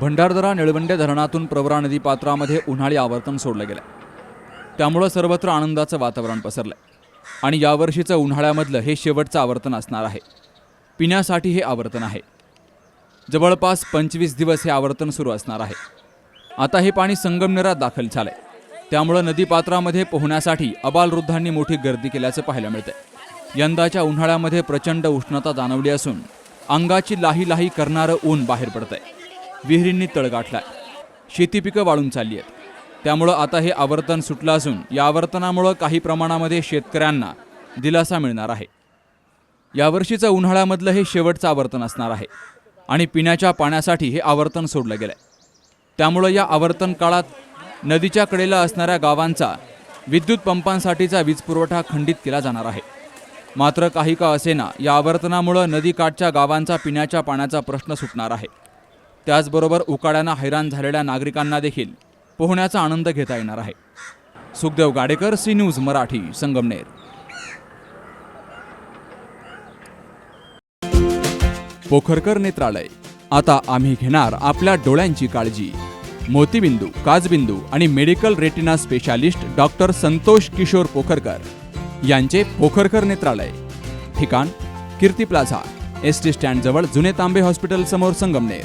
भंडारदरा निळवंडे धरणातून प्रवरा नदी पात्रामध्ये उन्हाळी आवर्तन सोडलं गेलं. त्यामुळं सर्वत्र आनंदाचं वातावरण पसरलं आणि यावर्षीचं उन्हाळ्यामधलं हे शेवटचं आवर्तन असणार आहे. पिण्यासाठी हे आवर्तन आहे. जवळपास पंचवीस दिवस हे आवर्तन सुरू असणार आहे. आता हे पाणी संगमनेरात दाखल झालंय. त्यामुळं नदीपात्रामध्ये पोहण्यासाठी अबालवृद्धांनी मोठी गर्दी केल्याचं पाहायला मिळतंय. यंदाच्या उन्हाळ्यामध्ये प्रचंड उष्णता जाणवली असून अंगाची लाही लाही करणारं ऊन बाहेर पडतंय. विहिरींनी तळ गाठलाय. शेती पिकं वाळून चालली आहेत. त्यामुळं आता हे आवर्तन सुटलं असून या आवर्तनामुळं काही प्रमाणामध्ये शेतकऱ्यांना दिलासा मिळणार आहे. यावर्षीचं उन्हाळ्यामधलं हे शेवटचं आवर्तन असणार आहे आणि पिण्याच्या पाण्यासाठी हे आवर्तन सोडलं गेलंय. त्यामुळं या आवर्तन काळात नदीच्या कडेला असणाऱ्या गावांचा विद्युत पंपांसाठीचा वीज पुरवठा खंडित केला जाणार आहे. मात्र काही का असेना या आवर्तनामुळं नदीकाठच्या गावांचा पिण्याच्या पाण्याचा प्रश्न सुटणार आहे. त्याचबरोबर उकाड्यानं हैराण झालेल्या नागरिकांना देखील पोहण्याचा आनंद घेता येणार आहे. Sukhdev Gadekar C news Marathi Sangamner. Pokharkar नेत्रालय. आता आम्ही घेणार आपल्या डोळ्यांची काळजी. मोतीबिंदू काजबिंदू आणि medical retina specialist doctor Santosh Kishor Pokharkar यांचे पोखरकर नेत्रालय. ठिकाण कीर्ती प्लाझा एस टी स्टँडजवळ जुने तांबे हॉस्पिटल समोर संगमनेर.